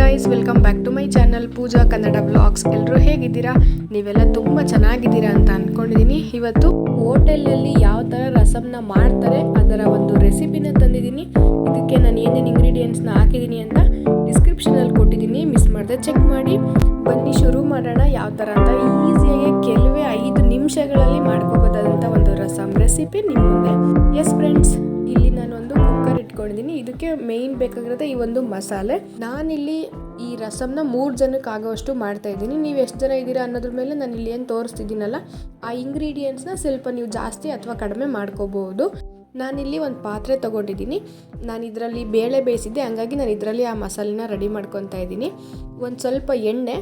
Guys welcome back to my channel Pooja Kannada blogs ಎಲ್ಲರೂ ಹೇಗಿದ್ದೀರಾ? ನೀವೆಲ್ಲ ತುಂಬ ಚೆನ್ನಾಗಿದ್ದೀರಾ ಅಂತ ಅಂದ್ಕೊಂಡಿದ್ದೀನಿ ಇವತ್ತು ಹೋಟೆಲಲ್ಲಿ ಯಾವ ಥರ ರಸಮ್ನ ಮಾಡ್ತಾರೆ ಅದರ ಒಂದು ರೆಸಿಪಿನ ತಂದಿದ್ದೀನಿ ಇದಕ್ಕೆ ನಾನು ಏನೇನು ಇಂಗ್ರೀಡಿಯೆಂಟ್ಸ್ನ ಹಾಕಿದ್ದೀನಿ ಅಂತ ಡಿಸ್ಕ್ರಿಪ್ಷನಲ್ಲಿ ಕೊಟ್ಟಿದ್ದೀನಿ ಮಿಸ್ ಮಾಡಿದೆ ಚೆಕ್ ಮಾಡಿ. ಬನ್ನಿ, ಶುರು ಮಾಡೋಣ ಯಾವ ಥರ ಅಂತ. ಈಸಿಯಾಗಿ ಕೆಲವೇ ಐದು ನಿಮಿಷಗಳಲ್ಲಿ ಮಾಡ್ಕೋಬೋದಾದಂಥ ಒಂದು ರಸಮ್ ರೆಸಿಪಿ ನಿಮ್ಮ ಮುಂದೆ. ಎಸ್ ಫ್ರೆಂಡ್ಸ್ ಇಲ್ಲಿ ನಾನು ಒಂದು ಕುಕ್ಕರ್ ಇಟ್ಕೊಂಡಿದ್ದೀನಿ ಇದಕ್ಕೆ ಮೇಯ್ನ್ ಬೇಕಾಗಿರೋದೆ ಈ ಒಂದು ಮಸಾಲೆ. ನಾನಿಲ್ಲಿ ಈ ರಸಮ್ನ ಮೂರು ಜನಕ್ಕೆ ಆಗೋವಷ್ಟು ಮಾಡ್ತಾ ಇದ್ದೀನಿ. ನೀವು ಎಷ್ಟು ಜನ ಇದ್ದೀರಾ ಅನ್ನೋದ್ರ ಮೇಲೆ ನಾನು ಇಲ್ಲಿ ಏನು ತೋರಿಸ್ತಿದ್ದೀನಲ್ಲ, ಆ ಇಂಗ್ರೀಡಿಯೆಂಟ್ಸ್ನ ಸ್ವಲ್ಪ ನೀವು ಜಾಸ್ತಿ ಅಥವಾ ಕಡಿಮೆ ಮಾಡ್ಕೋಬಹುದು ನಾನಿಲ್ಲಿ ಒಂದು ಪಾತ್ರೆ ತೊಗೊಂಡಿದ್ದೀನಿ. ನಾನು ಇದರಲ್ಲಿ ಬೇಳೆ ಬೇಯಿಸಿದ್ದೆ, ಹಂಗಾಗಿ ನಾನು ಇದರಲ್ಲಿ ಆ ಮಸಾಲೆನ ರೆಡಿ ಮಾಡ್ಕೊತಾ ಇದ್ದೀನಿ. ಒಂದು ಸ್ವಲ್ಪ ಎಣ್ಣೆ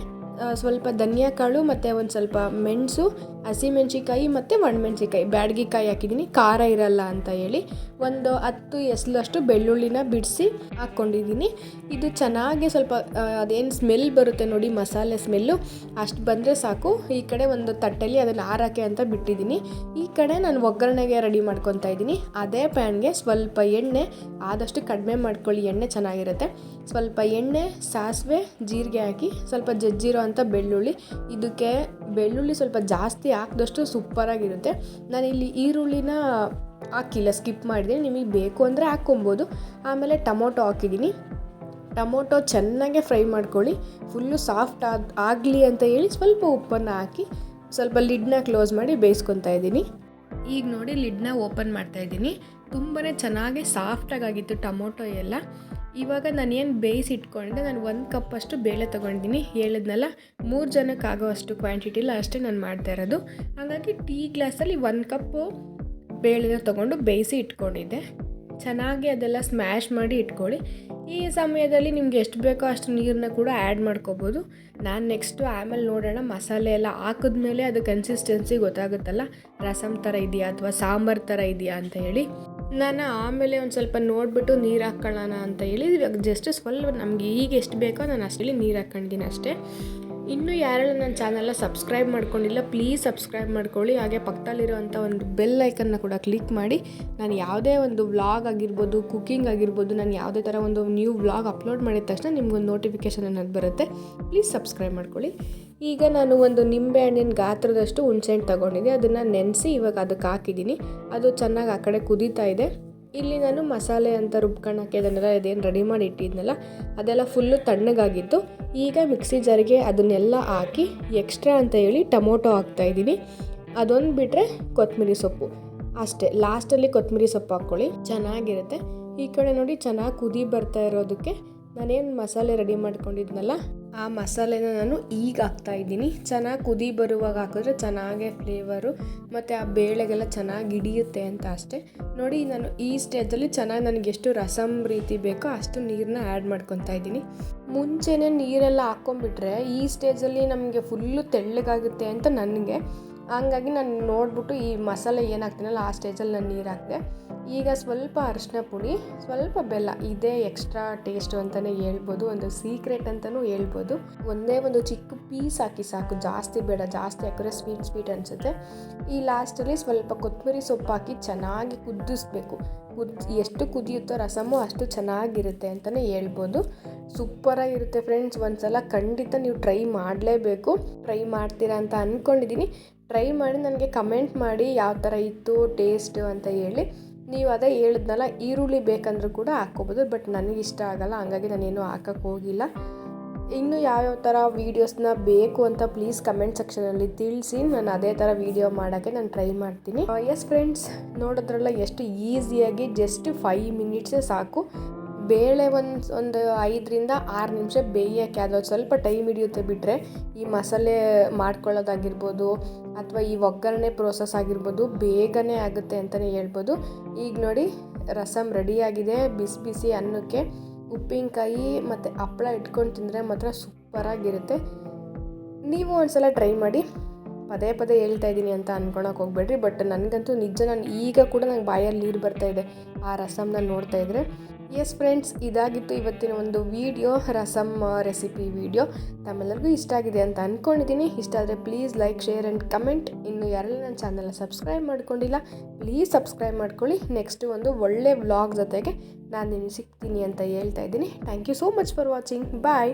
ಸ್ವಲ್ಪ ಧನಿಯಾ ಕಾಳು ಮತ್ತು ಒಂದು ಸ್ವಲ್ಪ ಮೆಣಸು ಹಸಿಮೆಣ್ಸಿಕಾಯಿ ಮತ್ತು ಒಣಮೆಣ್ಸಿಕಾಯಿ ಬ್ಯಾಡಗಿಕಾಯಿ ಹಾಕಿದ್ದೀನಿ ಖಾರ ಇರಲ್ಲ ಅಂತ ಹೇಳಿ. ಒಂದು ಹತ್ತು ಎಸಲಷ್ಟು ಬೆಳ್ಳುಳ್ಳಿನ ಬಿಡಿಸಿ ಹಾಕ್ಕೊಂಡಿದ್ದೀನಿ ಇದು ಚೆನ್ನಾಗಿ ಸ್ವಲ್ಪ ಅದೇನು ಸ್ಮೆಲ್ ಬರುತ್ತೆ ನೋಡಿ, ಮಸಾಲೆ ಸ್ಮೆಲ್ಲು ಅಷ್ಟು ಬಂದರೆ ಸಾಕು. ಈ ಕಡೆ ಒಂದು ತಟ್ಟೆಲಿ ಅದನ್ನು ಆರಕ್ಕೆ ಅಂತ ಬಿಟ್ಟಿದ್ದೀನಿ ಈ ಕಡೆ ನಾನು ಒಗ್ಗರಣೆಗೆ ರೆಡಿ ಮಾಡ್ಕೊತಾ ಇದ್ದೀನಿ ಅದೇ ಪ್ಯಾನ್ಗೆ ಸ್ವಲ್ಪ ಎಣ್ಣೆ, ಆದಷ್ಟು ಕಡಿಮೆ ಮಾಡ್ಕೊಳ್ಳಿ, ಎಣ್ಣೆ ಚೆನ್ನಾಗಿರುತ್ತೆ. ಸ್ವಲ್ಪ ಎಣ್ಣೆ, ಸಾಸಿವೆ, ಜೀರಿಗೆ ಹಾಕಿ ಸ್ವಲ್ಪ ಜಜ್ಜಿರೋ ಅಂಥ ಬೆಳ್ಳುಳ್ಳಿ. ಇದಕ್ಕೆ ಬೆಳ್ಳುಳ್ಳಿ ಸ್ವಲ್ಪ ಜಾಸ್ತಿ ಹಾಕಿದಷ್ಟು ಸೂಪರಾಗಿರುತ್ತೆ. ನಾನಿಲ್ಲಿ ಈರುಳ್ಳಿನ ಹಾಕಿಲ್ಲ, ಸ್ಕಿಪ್ ಮಾಡಿದ್ದೀನಿ. ನಿಮಗೆ ಬೇಕು ಅಂದರೆ ಹಾಕ್ಕೊಬೋದು. ಆಮೇಲೆ ಟೊಮೊಟೊ ಹಾಕಿದ್ದೀನಿ. ಟೊಮೊಟೊ ಚೆನ್ನಾಗೆ ಫ್ರೈ ಮಾಡ್ಕೊಳ್ಳಿ. ಫುಲ್ಲು ಸಾಫ್ಟ್ ಆದ, ಆಗಲಿ ಅಂತ ಹೇಳಿ ಸ್ವಲ್ಪ ಉಪ್ಪನ್ನು ಹಾಕಿ ಸ್ವಲ್ಪ ಲಿಡ್ನ ಕ್ಲೋಸ್ ಮಾಡಿ ಬೇಯಿಸ್ಕೊತಾ ಇದ್ದೀನಿ. ಈಗ ನೋಡಿ ಲಿಡ್ನ ಓಪನ್ ಮಾಡ್ತಾ ಇದ್ದೀನಿ. ತುಂಬಾ ಚೆನ್ನಾಗಿ ಸಾಫ್ಟಾಗಿ ಆಗಿತ್ತು ಟೊಮೊಟೊ ಎಲ್ಲ. ಇವಾಗ ನಾನು ಏನು ಬೇಯಿಸಿ ಇಟ್ಕೊಂಡೆ ನಾನು ಒಂದು ಕಪ್ಪಷ್ಟು ಬೇಳೆ ತೊಗೊಂಡಿದ್ದೀನಿ ಹೇಳಿದ್ನಲ್ಲ, ಮೂರು ಜನಕ್ಕೆ ಆಗೋ ಅಷ್ಟು ಕ್ವಾಂಟಿಟಿಲ್ಲ ಅಷ್ಟೇ ನಾನು ಮಾಡ್ತಾ ಇರೋದು. ಹಾಗಾಗಿ ಟೀ ಗ್ಲಾಸಲ್ಲಿ ಒಂದು ಕಪ್ಪು ಬೇಳೆನ ತೊಗೊಂಡು ಬೇಯಿಸಿ ಇಟ್ಕೊಂಡಿದ್ದೆ. ಚೆನ್ನಾಗಿ ಅದೆಲ್ಲ ಸ್ಮ್ಯಾಶ್ ಮಾಡಿ ಇಟ್ಕೊಳ್ಳಿ. ಈ ಸಮಯದಲ್ಲಿ ನಿಮ್ಗೆ ಎಷ್ಟು ಬೇಕೋ ಅಷ್ಟು ನೀರನ್ನ ಕೂಡ ಆ್ಯಡ್ ಮಾಡ್ಕೋಬೋದು. ನಾನು ನೆಕ್ಸ್ಟು ಆಮೇಲೆ ನೋಡೋಣ, ಮಸಾಲೆ ಎಲ್ಲ ಹಾಕಿದ್ಮೇಲೆ ಅದು ಕನ್ಸಿಸ್ಟೆನ್ಸಿ ಗೊತ್ತಾಗುತ್ತಲ್ಲ? ರಸಮ್ ಥರ ಇದೆಯಾ ಅಥವಾ ಸಾಂಬಾರು ಥರ ಇದೆಯಾ ಅಂತ ಹೇಳಿ. ನಾನು ಆಮೇಲೆ ಒಂದು ಸ್ವಲ್ಪ ನೋಡಿಬಿಟ್ಟು ನೀರು ಹಾಕ್ಕೊಳ್ಳೋಣ ಅಂತ ಹೇಳಿ ಜಸ್ಟ್ ಸ್ವಲ್ಪ ನಮಗೆ ಈಗ ಎಷ್ಟು ಬೇಕೋ ನಾನು ಅಷ್ಟೇ ನೀರು ಹಾಕ್ಕೊಂಡಿದ್ದೀನಿ ಅಷ್ಟೇ. ಇನ್ನೂ ಯಾರೆಲ್ಲ ನನ್ನ ಚಾನಲ್ನ ಸಬ್ಸ್ಕ್ರೈಬ್ ಮಾಡ್ಕೊಂಡಿಲ್ಲ ಪ್ಲೀಸ್ ಸಬ್ಸ್ಕ್ರೈಬ್ ಮಾಡ್ಕೊಳ್ಳಿ. ಹಾಗೆ ಪಕ್ಕದಲ್ಲಿರುವಂಥ ಒಂದು ಬೆಲ್ ಐಕನ್ನ ಕೂಡ ಕ್ಲಿಕ್ ಮಾಡಿ. ನಾನು ಯಾವುದೇ ಒಂದು ವ್ಲಾಗ್ ಆಗಿರ್ಬೋದು ಕುಕ್ಕಿಂಗ್ ಆಗಿರ್ಬೋದು, ನಾನು ಯಾವುದೇ ಥರ ಒಂದು ನ್ಯೂ ವ್ಲಾಗ್ ಅಪ್ಲೋಡ್ ಮಾಡಿದ ತಕ್ಷಣ ನಿಮ್ಗೊಂದು ನೋಟಿಫಿಕೇಷನ್ ಅನ್ನೋದು ಬರುತ್ತೆ. ಪ್ಲೀಸ್ ಸಬ್ಸ್ಕ್ರೈಬ್ ಮಾಡ್ಕೊಳ್ಳಿ. ಈಗ ನಾನು ಒಂದು ನಿಂಬೆ ಹಣ್ಣಿನ ಗಾತ್ರದಷ್ಟು ಹುಣ್ಸೆಹಣ್ಣು ತೊಗೊಂಡಿದ್ದೆ. ಅದನ್ನು ನೆನೆಸಿ ಇವಾಗ ಅದಕ್ಕೆ ಹಾಕಿದ್ದೀನಿ. ಅದು ಚೆನ್ನಾಗಿ ಆ ಕಡೆ ಕುದೀತಾ ಇದೆ. ಇಲ್ಲಿ ನಾನು ಮಸಾಲೆ ಅಂತ ರುಬ್ಕೊಳ್ಳೋಕ್ಕೆ ಅದನ್ನೆಲ್ಲ ಅದೇನು ರೆಡಿ ಮಾಡಿ ಇಟ್ಟಿದ್ನಲ್ಲ, ಅದೆಲ್ಲ ಫುಲ್ಲು ತಣ್ಣಗಾಗಿತ್ತು. ಈಗ ಮಿಕ್ಸಿ ಜಾರಿಗೆ ಅದನ್ನೆಲ್ಲ ಹಾಕಿ ಎಕ್ಸ್ಟ್ರಾ ಅಂತ ಹೇಳಿ ಟೊಮೊಟೊ ಹಾಕ್ತಾಯಿದ್ದೀನಿ ಅದೊಂದು ಬಿಟ್ಟರೆ ಕೊತ್ತಂಬರಿ ಸೊಪ್ಪು. ಅಷ್ಟೇ ಲಾಸ್ಟಲ್ಲಿ ಕೊತ್ತಂಬರಿ ಸೊಪ್ಪು ಹಾಕ್ಕೊಳ್ಳಿ ಚೆನ್ನಾಗಿರುತ್ತೆ. ಈ ಕಡೆ ನೋಡಿ ಚೆನ್ನಾಗಿ ಕುದಿ ಬರ್ತಾ ಇರೋದಕ್ಕೆ ನಾನೇನು ಮಸಾಲೆ ರೆಡಿ ಮಾಡ್ಕೊಂಡಿದ್ನಲ್ಲ, ಆ ಮಸಾಲೆನ ನಾನು ಈಗ ಹಾಕ್ತಾ ಇದ್ದೀನಿ. ಚೆನ್ನಾಗಿ ಕುದಿ ಬರುವಾಗ ಹಾಕಿದ್ರೆ ಚೆನ್ನಾಗೇ ಫ್ಲೇವರು ಮತ್ತು ಆ ಬೇಳೆಗೆಲ್ಲ ಚೆನ್ನಾಗಿ ಹಿಡಿಯುತ್ತೆ ಅಂತ ಅಷ್ಟೇ. ನೋಡಿ, ನಾನು ಈ ಸ್ಟೇಜಲ್ಲಿ ಚೆನ್ನಾಗಿ ನನಗೆ ಎಷ್ಟು ರಸಮ್ ರೀತಿ ಬೇಕೋ ಅಷ್ಟು ನೀರನ್ನ ಆ್ಯಡ್ ಮಾಡ್ಕೊತಾ ಇದ್ದೀನಿ. ಮುಂಚೆನೇ ನೀರೆಲ್ಲ ಹಾಕ್ಕೊಂಬಿಟ್ರೆ ಈ ಸ್ಟೇಜಲ್ಲಿ ನಮಗೆ ಫುಲ್ಲು ತೆಳ್ಳಗಾಗುತ್ತೆ ಅಂತ ನನಗೆ ಹಂಗಾಗಿ ನಾನು ನೋಡಿಬಿಟ್ಟು ಈ ಮಸಾಲೆ ಏನು ಆ ಸ್ಟೇಜಲ್ಲಿ ನಾನು ನೀರು ಹಾಕಿದೆ. ಈಗ ಸ್ವಲ್ಪ ಅರಿಶಿನ ಪುಡಿ, ಸ್ವಲ್ಪ ಬೆಲ್ಲ, ಇದೇ ಎಕ್ಸ್ಟ್ರಾ ಟೇಸ್ಟು ಅಂತಲೇ ಹೇಳ್ಬೋದು, ಒಂದು ಸೀಕ್ರೆಟ್ ಅಂತಲೂ ಹೇಳ್ಬೋದು. ಒಂದೇ ಒಂದು ಚಿಕ್ಕ ಪೀಸ್ ಹಾಕಿ ಸಾಕು, ಜಾಸ್ತಿ ಬೇಡ, ಜಾಸ್ತಿ ಹಾಕಿದ್ರೆ ಸ್ವೀಟ್ ಸ್ವೀಟ್ ಅನಿಸುತ್ತೆ. ಈ ಲಾಸ್ಟಲ್ಲಿ ಸ್ವಲ್ಪ ಕೊತ್ತಂಬರಿ ಸೊಪ್ಪು ಹಾಕಿ ಚೆನ್ನಾಗಿ ಕುದಿಸ್ಬೇಕು. ಕುದ್, ಎಷ್ಟು ಕುದಿಯುತ್ತೋ ರಸಮು ಅಷ್ಟು ಚೆನ್ನಾಗಿರುತ್ತೆ ಅಂತಲೇ ಹೇಳ್ಬೋದು. ಸೂಪರಾಗಿರುತ್ತೆ ಫ್ರೆಂಡ್ಸ್ ಒಂದ್ಸಲ ಖಂಡಿತ ನೀವು ಟ್ರೈ ಮಾಡಲೇಬೇಕು. ಟ್ರೈ ಮಾಡ್ತೀರಾ ಅಂತ ಅಂದ್ಕೊಂಡಿದ್ದೀನಿ ಟ್ರೈ ಮಾಡಿ ನನಗೆ ಕಮೆಂಟ್ ಮಾಡಿ ಯಾವ ಥರ ಇತ್ತು ಟೇಸ್ಟು ಅಂತ ಹೇಳಿ. ನೀವು ಅದೇ ಹೇಳಿದ್ನಲ್ಲ, ಈರುಳ್ಳಿ ಬೇಕಂದ್ರೂ ಕೂಡ ಹಾಕ್ಕೋಬೋದು ಬಟ್ ನನಗೆ ಇಷ್ಟ ಆಗಲ್ಲ, ಹಂಗಾಗಿ ನಾನೇನು ಹಾಕಕ್ಕೆ ಹೋಗಿಲ್ಲ. ಇನ್ನು ಯಾವ್ಯಾವ ಥರ ವೀಡಿಯೋಸ್ನ ಬೇಕು ಅಂತ ಪ್ಲೀಸ್ ಕಮೆಂಟ್ ಸೆಕ್ಷನಲ್ಲಿ ತಿಳಿಸಿ, ನಾನು ಅದೇ ಥರ ವೀಡಿಯೋ ಮಾಡೋಕ್ಕೆ ನಾನು ಟ್ರೈ ಮಾಡ್ತೀನಿ. ಎಸ್ ಫ್ರೆಂಡ್ಸ್ ನೋಡೋದ್ರಲ್ಲ, ಎಷ್ಟು ಈಸಿಯಾಗಿ ಜಸ್ಟ್ ಫೈವ್ ಮಿನಿಟ್ಸೇ ಸಾಕು. ಬೇಳೆ ಒಂದು ಒಂದು ಐದರಿಂದ ಆರು ನಿಮಿಷ ಬೇಯೋಕ್ಕೆ ಅದು ಸ್ವಲ್ಪ ಟೈಮ್ ಹಿಡಿಯುತ್ತೆ ಬಿಟ್ಟರೆ ಈ ಮಸಾಲೆ ಮಾಡ್ಕೊಳ್ಳೋದಾಗಿರ್ಬೋದು ಅಥವಾ ಈ ಒಗ್ಗರಣೆ ಪ್ರೋಸೆಸ್ ಆಗಿರ್ಬೋದು ಬೇಗನೆ ಆಗುತ್ತೆ ಅಂತಲೇ ಹೇಳ್ಬೋದು. ಈಗ ನೋಡಿ ರಸಮ್ ರೆಡಿಯಾಗಿದೆ ಬಿಸಿ ಬಿಸಿ ಅನ್ನಕ್ಕೆ ಉಪ್ಪಿನಕಾಯಿ ಮತ್ತು ಹಪ್ಪಳ ಇಟ್ಕೊಂಡು ತಿಂದರೆ ಮಾತ್ರ ಸೂಪರಾಗಿರುತ್ತೆ. ನೀವು ಒಂದ್ಸಲ ಟ್ರೈ ಮಾಡಿ. ಪದೇ ಪದೇ ಹೇಳ್ತಾ ಇದ್ದೀನಿ ಅಂತ ಅನ್ಕೊಳಕ್ಕೆ ಹೋಗ್ಬೇಡ್ರಿ. ಬಟ್ ನನಗಂತೂ ನಿಜ ನಾನು ಈಗ ಕೂಡ ನಂಗೆ ಬಾಯಲ್ಲಿ ನೀರು ಬರ್ತಾ ಇದೆ. ಆ ರಸಮ್ನ ನೋಡ್ತಾ ಇದ್ರೆ. ಎಸ್ ಫ್ರೆಂಡ್ಸ್ ಇದಾಗಿತ್ತು ಇವತ್ತಿನ ಒಂದು ವೀಡಿಯೋ ರಸಮ್ ರೆಸಿಪಿ ವಿಡಿಯೋ ತಮ್ಮೆಲ್ಲರಿಗೂ ಇಷ್ಟ ಆಗಿದೆ ಅಂತ ಅಂದ್ಕೊಂಡಿದ್ದೀನಿ ಇಷ್ಟ ಆದರೆ please like share and comment ಇನ್ನು ಯಾರೆಲ್ಲ ನನ್ನ ಚಾನಲ್ನ ಸಬ್ಸ್ಕ್ರೈಬ್ ಮಾಡ್ಕೊಂಡಿಲ್ಲ ಪ್ಲೀಸ್ ಸಬ್ಸ್ಕ್ರೈಬ್ ಮಾಡ್ಕೊಳ್ಳಿ. ನೆಕ್ಸ್ಟು ಒಂದು ಒಳ್ಳೆ ವ್ಲಾಗ್ ಜೊತೆಗೆ ನಾನು ನಿಮಗೆ ಸಿಗ್ತೀನಿ ಅಂತ ಹೇಳ್ತಾ ಇದ್ದೀನಿ. Thank you so much for watching bye